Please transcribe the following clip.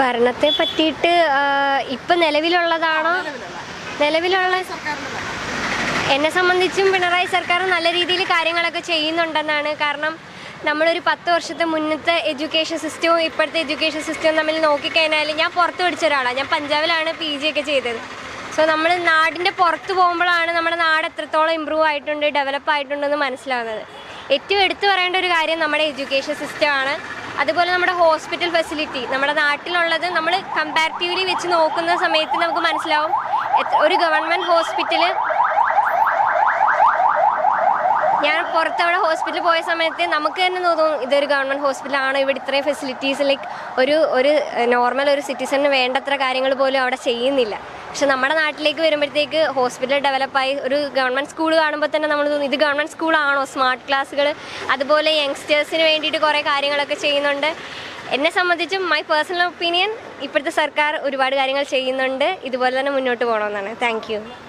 ഭരണത്തെ പറ്റിയിട്ട് ഇപ്പൊ നിലവിലുള്ളതാണോ? നിലവിലുള്ള എന്നെ സംബന്ധിച്ചും പിണറായി സർക്കാർ നല്ല രീതിയിൽ കാര്യങ്ങളൊക്കെ ചെയ്യുന്നുണ്ടെന്നാണ്. കാരണം നമ്മളൊരു പത്ത് വർഷത്തെ മുന്നത്തെ എഡ്യൂക്കേഷൻ സിസ്റ്റവും ഇപ്പോഴത്തെ എഡ്യൂക്കേഷൻ സിസ്റ്റവും തമ്മിൽ നോക്കിക്കഴിഞ്ഞാൽ ഞാൻ പുറത്ത് പഠിച്ച ഒരാളാണ് ഞാൻ പഞ്ചാബിലാണ് പി ജി ഒക്കെ ചെയ്തത്. സോ നമ്മൾ നാടിന്റെ പുറത്ത് പോകുമ്പോഴാണ് നമ്മുടെ നാട് എത്രത്തോളം ഇമ്പ്രൂവ് ആയിട്ടുണ്ട് ഡെവലപ്പ് ആയിട്ടുണ്ടെന്ന് മനസ്സിലാവുന്നത്. ഏറ്റവും എടുത്തു പറയേണ്ട ഒരു കാര്യം നമ്മുടെ എഡ്യൂക്കേഷൻ സിസ്റ്റമാണ്. അതുപോലെ നമ്മുടെ ഹോസ്പിറ്റൽ ഫെസിലിറ്റി നമ്മുടെ നാട്ടിലുള്ളത് നമ്മൾ കമ്പാരിറ്റീവ്ലി വെച്ച് നോക്കുന്ന സമയത്ത് നമുക്ക് മനസ്സിലാവും. ഒരു ഗവൺമെന്റ് ഹോസ്പിറ്റൽ ഞാൻ പുറത്തവിടെ ഹോസ്പിറ്റലിൽ പോയ സമയത്ത് നമുക്ക് തന്നെ തോന്നും ഇതൊരു ഗവൺമെന്റ് ഹോസ്പിറ്റലാണോ ഇവിടെ ഇത്രയും ഫെസിലിറ്റീസ് ലൈക്ക് ഒരു ഒരു നോർമൽ ഒരു സിറ്റിസണിന് വേണ്ടത്ര കാര്യങ്ങൾ പോലും അവിടെ ചെയ്യുന്നില്ല. പക്ഷെ നമ്മുടെ നാട്ടിലേക്ക് വരുമ്പോഴത്തേക്ക് ഹോസ്പിറ്റൽ ഡെവലപ്പായി ഒരു ഗവൺമെന്റ് സ്കൂൾ കാണുമ്പോൾ തന്നെ നമ്മൾ തോന്നുന്നു ഇത് ഗവൺമെന്റ് സ്കൂളാണോ? സ്മാർട്ട് ക്ലാസ്സുകൾ അതുപോലെ യങ്സ്റ്റേഴ്സിന് വേണ്ടിയിട്ട് കുറേ കാര്യങ്ങളൊക്കെ ചെയ്യുന്നുണ്ട്. എന്നെ സംബന്ധിച്ചും മൈ പേഴ്സണൽ ഒപ്പീനിയൻ ഇപ്പോഴത്തെ സർക്കാർ ഒരുപാട് കാര്യങ്ങൾ ചെയ്യുന്നുണ്ട്. ഇതുപോലെ തന്നെ മുന്നോട്ട് പോകണമെന്നാണ്. താങ്ക്